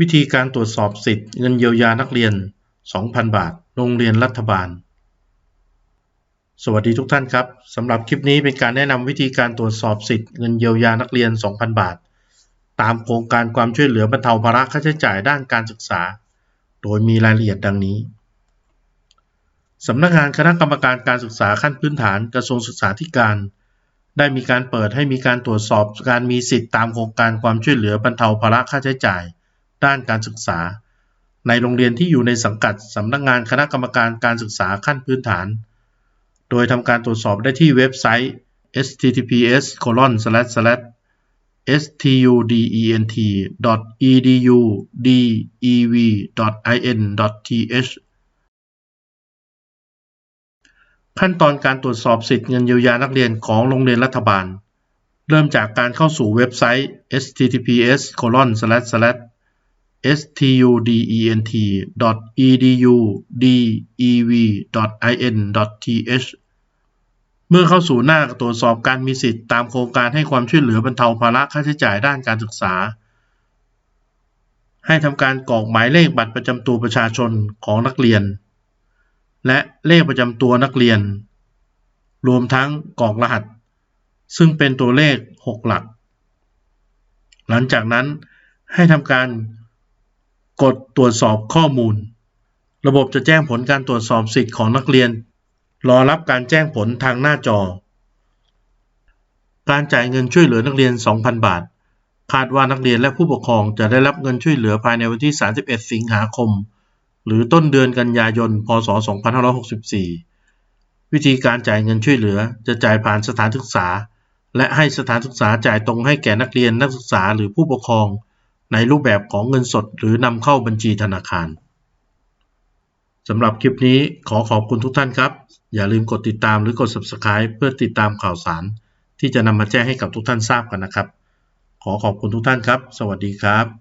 วิธีการตรวจสอบสิทธิ์เงินเยียวยานักเรียน 2,000 บาท โรงเรียนรัฐบาล สวัสดีทุกท่านครับสำหรับคลิปนี้เป็นการแนะนำวิธีการตรวจสอบสิทธิ์เงินเยียวยานักเรียน 2,000 บาท ตามโครงการความช่วยเหลือบรรเทาภาระค่าใช้จ่ายด้านการศึกษา โดยมีรายละเอียดดังนี้สำนักงานคณะกรรมการการศึกษาขั้นพื้นฐานกระทรวงศึกษาธิการ ได้มีการเปิดให้มีการตรวจสอบการมีสิทธิ์ตามโครงการความช่วยเหลือบรรเทาภาระค่าใช้จ่าย ด้านการศึกษา ในโรงเรียนที่อยู่ในสังกัดสำนักงานคณะกรรมการการศึกษาขั้นพื้นฐาน โดยทำการตรวจสอบได้ที่เว็บไซต์ https student.edu.dev.in.th ขั้นตอนการตรวจสอบสิทธิเงินเยียวยานักเรียนของโรงเรียนรัฐบาล เริ่มจากการเข้าสู่เว็บไซต์ https student.edu.dev.in.th เมื่อเข้าสู่หน้าตรวจสอบการมีสิทธิ์ตามโครงการให้ความช่วยเหลือบรรเทาภาระค่าใช้จ่ายด้านการศึกษา ให้ทำการกรอกหมายเลขบัตรประจำตัวประชาชนของนักเรียน และเลขประจำตัวนักเรียน รวมทั้งกรอกรหัส ซึ่งเป็นตัวเลข 6 หลัก หลังจากนั้นให้ทำการ กดตรวจสอบข้อมูล ระบบจะแจ้งผลการตรวจสอบสิทธิ์ของนักเรียน รอรับการแจ้งผลทางหน้าจอ การจ่ายเงินช่วยเหลือนักเรียน 2,000 บาท คาดว่านักเรียนและผู้ปกครองจะได้รับเงินช่วยเหลือภายในวันที่ 31 สิงหาคม หรือต้นเดือนกันยายน พศ 2564 วิธีการจ่ายเงินช่วยเหลือจะจ่ายผ่านสถานศึกษา และให้สถานศึกษาจ่ายตรงให้แก่นักเรียนนักศึกษาหรือผู้ปกครอง ในรูปแบบของเงินสดหรือนำเข้าบัญชีธนาคารสำหรับคลิปนี้ขอขอบคุณทุกท่านครับ อย่าลืมกดติดตามหรือกด Subscribe เพื่อติดตามข่าวสาร ที่จะนำมาแจ้งให้กับทุกท่านทราบกันนะครับ ขอขอบคุณทุกท่านครับ สวัสดีครับ